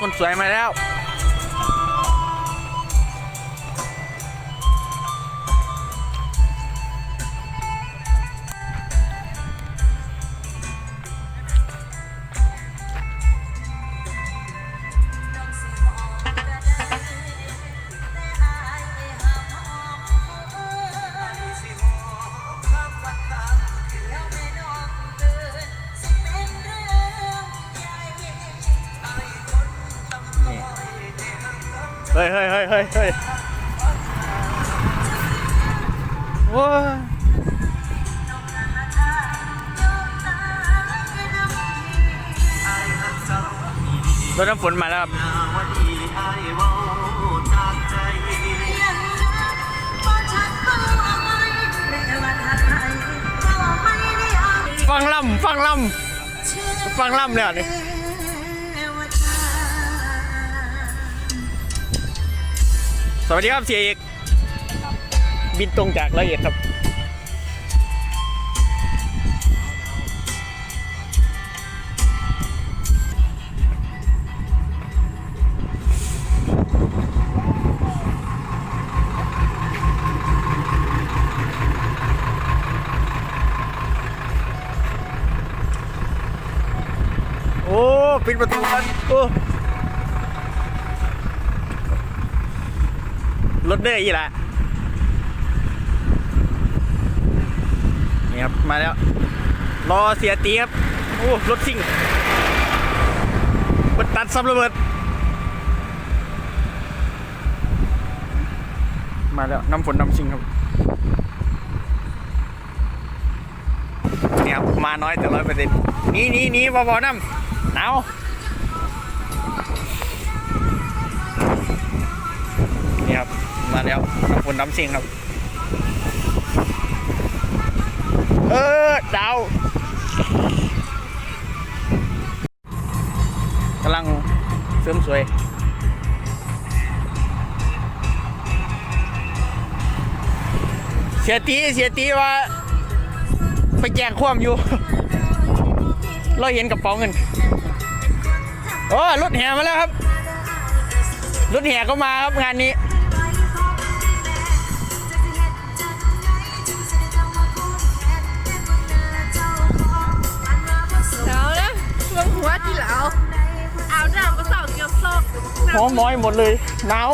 คนสวยมาแล้ว ฮ้ยเฮ้ยเฮ้ยเฮ้ยเฮ้ยโอ้ยรถน้ำฝนมาแล้วครับฟังล่ำฟังล่ำฟังล่ำเลยอะนี่ สวัสดีครับเสียเอกบินตรงจากร้อยเอ็ดครับโอ้ปิดประตูกันโอ้ รถเด้ออีละนี่ครับ มาแล้ว รอเสียตีครับ โอ้ รถซิ่งมันตัดซับระเบิด มาแล้ว น้ำฝนน้ำซิ่งครับเนี่ยครับมาน้อยแต่ร้อยเปอร์เซ็นต์นี่นี่นี่บอบอน้ำหนาวเนี่ยครับ มาแล้วน้ำฝนน้ำซิงครับ เออดาวกำลังเสริมสวยเสียตีเสียตีว่า ไปแจงความอยู่ เราเห็นกระเป๋าเงิน โอ้รถแห่มาแล้วครับ รถแห่ก็มาครับงานนี้ อกหอมน้อยหมดเลยหนาว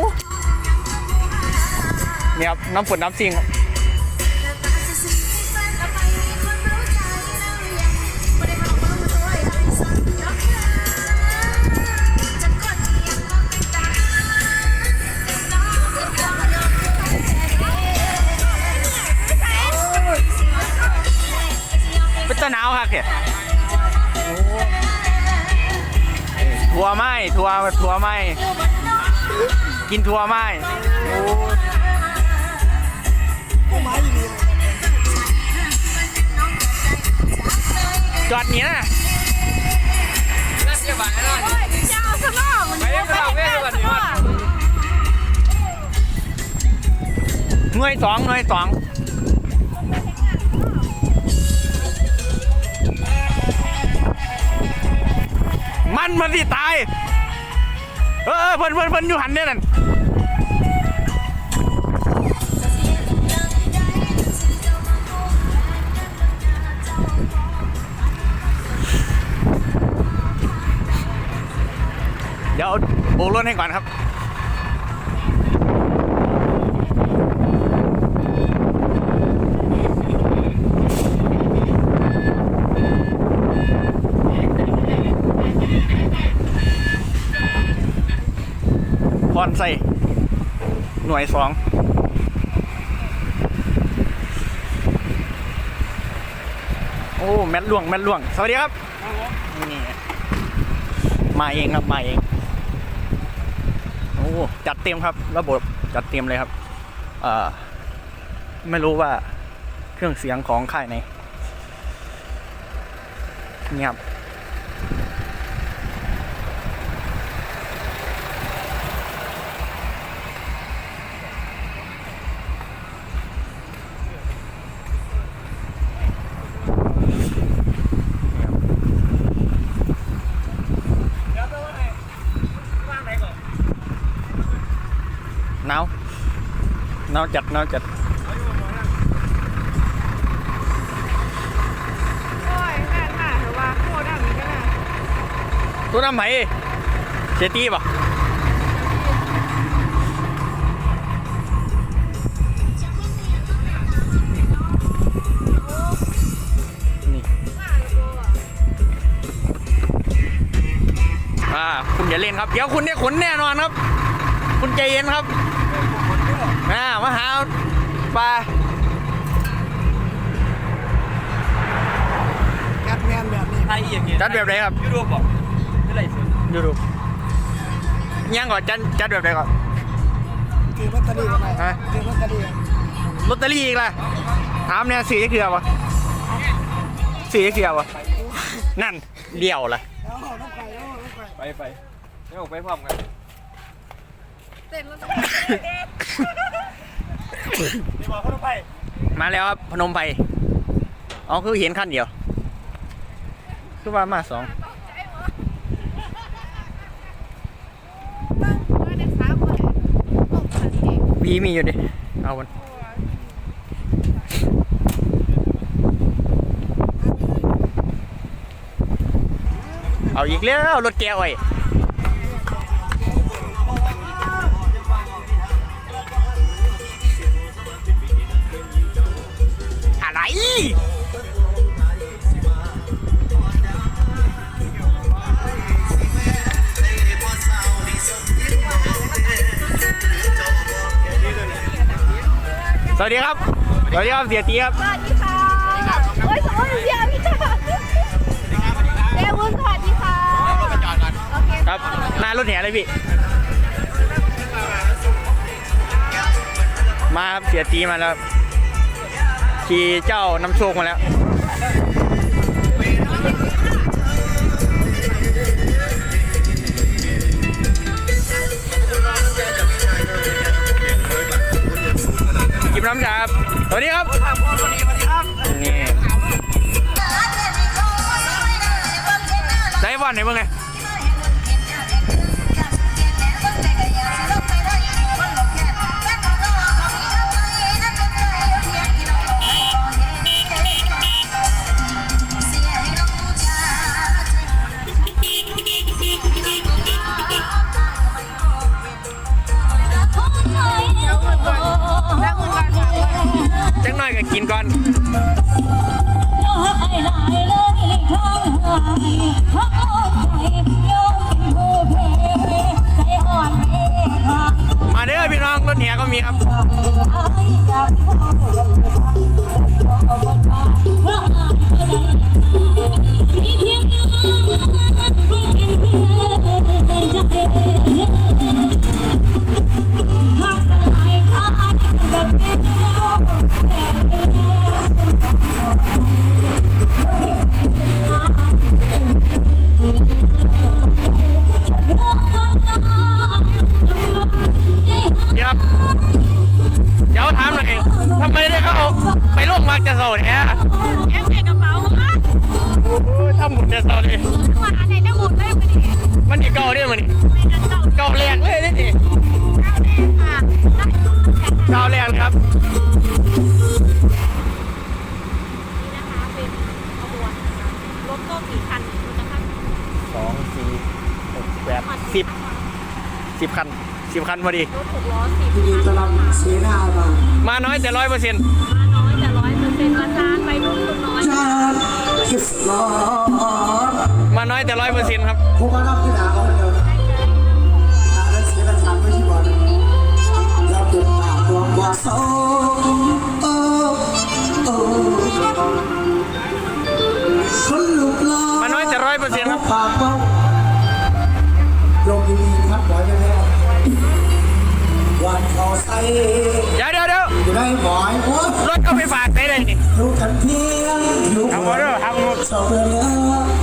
เนี่ยครับน้ำฝนน้ำซิงเป็นตะหนาวครับเนี่ยทัวร์ไหมทัวร์ทัวร์ไหมกินทัวร์ไหมโอ้จอดเนี้ยนะเจ้าสนอมันอยู่ไปแม่สนอหน่วยสองหน่วยสอง มันมันสิตายเออเออเพิ่นเพิ่นเพิ่นอยู่หันเนี่ยนั่นเดี๋ยวโบกรถให้ก่อนครับ พรใส่ หน่วยสองโอ้แมทล่วงแมทล่วง สวัสดีครับนี่มาเองครับมาเองโอ้จัดเต็มครับ ระบบจัดเต็มเลยครับ เอ่อ ไม่รู้ว่าเครื่องเสียงของค่ายไหนเงียบ หนาวจัดหนาวจัดโอ้ยแม่นมากแต่ว่าโคตรดังนี้ก็น่ะตัวน้ำไหมเซตีป่ะนี่วอะอ่าคุณอย่าเล่นครับ เดี๋ยวคุณได้ขนแน่นอนครับ คุณใจเย็นครับ อ่ามาหาปลากัดแมนแบบนี้ไทยอย่างเงี้ยจัดแบบไหนครับยูโรบอกไม่ไรสุดดูดูยังก่อนจัดจัดแบบไหนก่อนถือลอตเตอรี่กันไปฮะถือลอตเตอรี่กันลอตเตอรี่อีกล่ะถามเนี่ยสี่เกือวะสี่เกือวะนั่นเดี่ยวละเอาต้องไปเอาต้องไปไปไปไม่ออกไปพร้อมกันเต้นแล้วต้อง นี่บอกเขาต้องไปมาแล้วครับพนมไพรอ๋อคือเห็นขั้นเดียว คือว่ามาสองวีมีอยู่ดิ เอามันเอาอีกแล้วรถแก้วไอ้ สวัสดีครับ สวัสดีครับเสียตีครับ สวัสดีค่ะ โอ้ยโอ้ยเสียพี่ค่ะเดี๋ยววุ้นสวัสดีค่ะโอเคครับ หน้ารถแห่เลยพี่ มาครับเสียตีมาแล้วครับ ขี่เจ้านำโชคมาแล้วกิบน้ำชาครับสวัสดีครับนี่ใช้บอลไหนบ้างไงจัง ไมได้เขาเอาไปโลกมักจะโซนแฮะแอบใส่กระเป๋ามาโอ้ยทำหมุนจะโซนเลยมาไหนได้หมดเลยวันนี้มันอีเก่าเนี่ยมันนี่เก่าแรงเลยนี่นี่ค่ะเก่าแรงครับนะคะเป็นขบวรถก็กี่คันนะคะสองสี่หกแปดสิบสิบคัน สิบคันพอดี รถหกล้อสิบยินดีต้อนรับเสนาบางมาน้อยแต่ร้อยเปอร์เซ็นต์มาน้อยแต่ร้อยเปอร์เซ็นต์มาจานไปรุ่นคุณน้อยจานคิสลอมาน้อยแต่ร้อยเปอร์เซ็นต์ครับพวกเรารับที่หนาเขาเดียวหาได้เสียกันทางไม่ใช่บอลเราเก็บปากวางวาโซ เดี๋ยวเดี๋ยวเดี๋ยวอยู่ได้หมอยโอ้ยรถก็ไปฝากได้เลยนี่รู้กันเพียงอยู่ทำหมดเด้อทำหมดชอบเรื่อง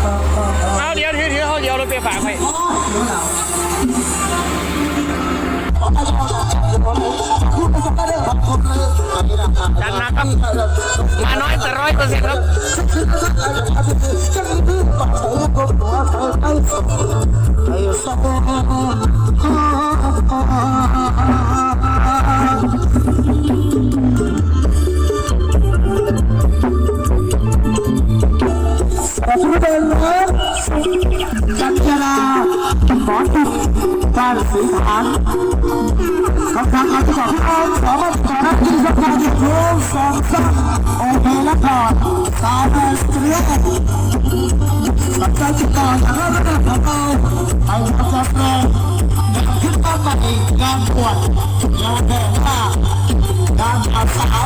อ๋ออ๋ออ๋อเอาเดี๋ยวถือถือเขาเดี๋ยวรถไปฝากไปอ๋อรู้แล้วจันนะครับมาน้อยแต่ร้อยเปอร์เซ็นต์ครับไอ้ যারা তার বিধান সরকার কাছে অপরাধ সমাজ করার জন্য কাজে কোন সরকার ও মেলাকার তাদের স্ত্রীয় সরকার কি কাজ আগামীকাল সকাল আই ভাষা প্রায় খিদমত মানে জ্ঞান কোয়ার যেমন ถต่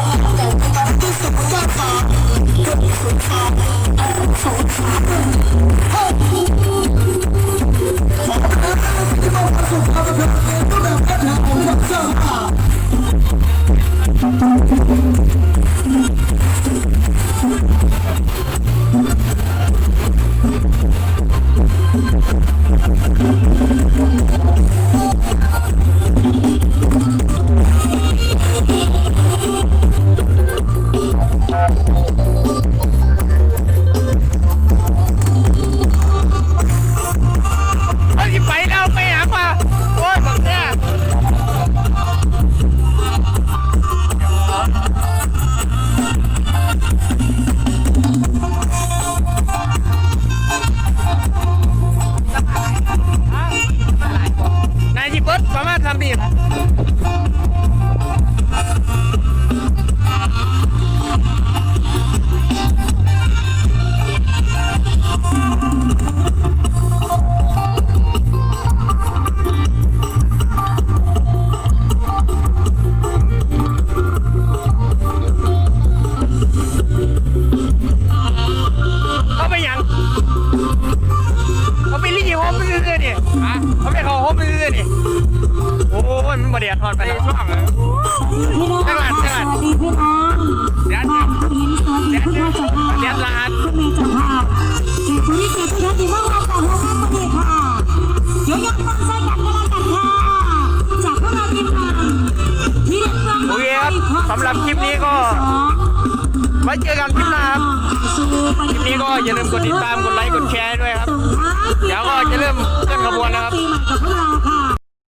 ที่เจ้าที่ว่าเราแต่งงานพอดีค่ะเดี๋ยวยังต้องใช้กันก็แล้วกันค่ะ จากพวกเราทีมงานที่เด็ดฟังโอเคครับสำหรับคลิปนี้ก็ไว้เจอกันคลิปหน้าครับ คลิปนี้ก็อย่าลืมกดติดตาม กดไลค์ กดแชร์ด้วยครับ เดี๋ยวก็จะเริ่มเคลื่อนขบวนนะครับ